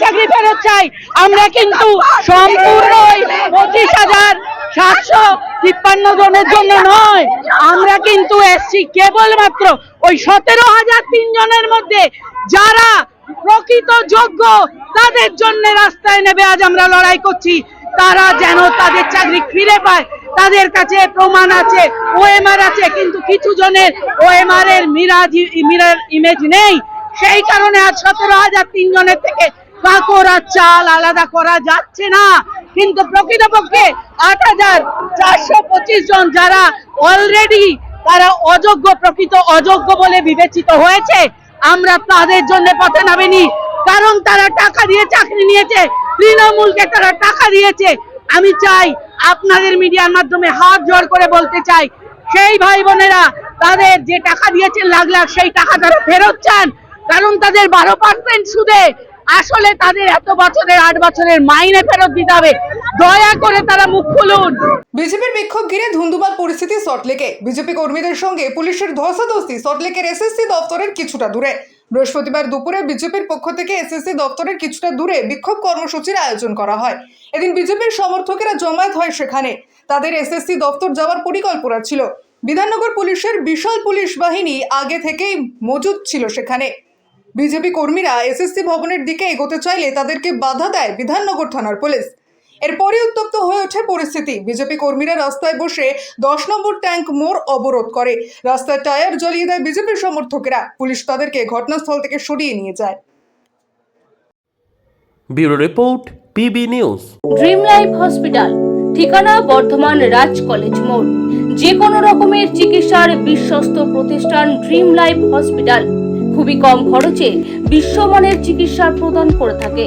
চাকরি ফেরত চাই। আমরা কিন্তু সম্পূর্ণ পঁচিশ হাজার সাতশো তিপ্পান্ন জনের জন্য নয়। আমরা কিন্তু এসছি কেবলমাত্র ওই সতেরো হাজার তিন জনের মধ্যে। যারা প্রকৃত যোগ্য, তাদের জন্য রাস্তায় নেবে। আজ আমরা লড়াই করছি। তারা যেন তাদের চাকরি ফিরে পায়। তাদের কাছে প্রমাণ আছে ওএমআর আছে, কিন্তু কিছু জনের ওএমআর এর মিরাজ ইমেজ নেই। সেই কারণে আজ সতেরো হাজার তিন জনের থেকে কাকর চাল আলাদা করা যাচ্ছে না। কিন্তু প্রকৃতপক্ষে আট হাজার চারশো পঁচিশ জন যারা অলরেডি তারা অযোগ্য, প্রকৃত অযোগ্য বলে বিবেচিত হয়েছে, আমরা তাদের জন্য পথে নামিনি। কারণ তারা টাকা দিয়ে চাকরি নিয়েছে তৃণমূলকে তারা টাকা দিয়েছে, আমি চাই আপনাদের মিডিয়ার মাধ্যমে হাত জোর করে বলতে চাই। সেই ভাই বোনেরা, তাদের যে টাকা দিয়েছেন লাখ লাখ, সেই টাকা তারা ফেরত চান। কারণ তাদের বারো পার্সেন্ট সুদে আসলে তাদের এত বছরের, আট বছরের মাইনে ফেরত দিতে হবে। দয়া করে তারা মুখ খুলুন। বিজেপির বিক্ষোভ ঘিরে ধুন্ধুমার পরিস্থিতি সল্টলেকে। বিজেপি কর্মীদের সঙ্গে পুলিশের ধস্তাধস্তি সল্টলেকের এসএসসি দপ্তরের কিছুটা দূরে। বৃহস্পতিবার দুপুরে বিজেপির পক্ষ থেকে এসএসসি দপ্তরের কিছুটা দূরে বিক্ষোভ কর্মসূচির আয়োজন করা হয়। এদিন বিজেপির সমর্থকেরা জমায়েত হয় সেখানে। তাদের এসএসসি দপ্তর যাওয়ার পরিকল্পনা ছিল। বিধাননগর পুলিশের বিশাল পুলিশ বাহিনী আগে থেকেই মজুদ ছিল সেখানে। বিজেপি কর্মীরা এসএসসি ভবনের দিকে এগোতে চাইলে তাদেরকে বাধা দেয় বিধাননগর থানার পুলিশ। এরপরই উত্তপ্ত হয়ে ওঠে পরিস্থিতি। বিজেপি কর্মীরা রাস্তায় বসে দশ নম্বর ট্যাঙ্ক মোড় অবরোধ করে। রাস্তায় টায়ার জ্বলিয়ে দেয় বিজেপির সমর্থকেরা। পুলিশ তাদেরকে ঘটনাস্থল থেকে সরিয়ে নিয়ে যায়। Bureau report PB news. Dream life hospital ঠিকানা বর্ধমান রাজ কলেজ মোড়। যে কোনো রকমের চিকিৎসার বিশ্বস্ত প্রতিষ্ঠান ড্রিম লাইফ হসপিটাল। খুবই কম খরচে বিশ্বমানের চিকিৎসা প্রদান করে থাকে।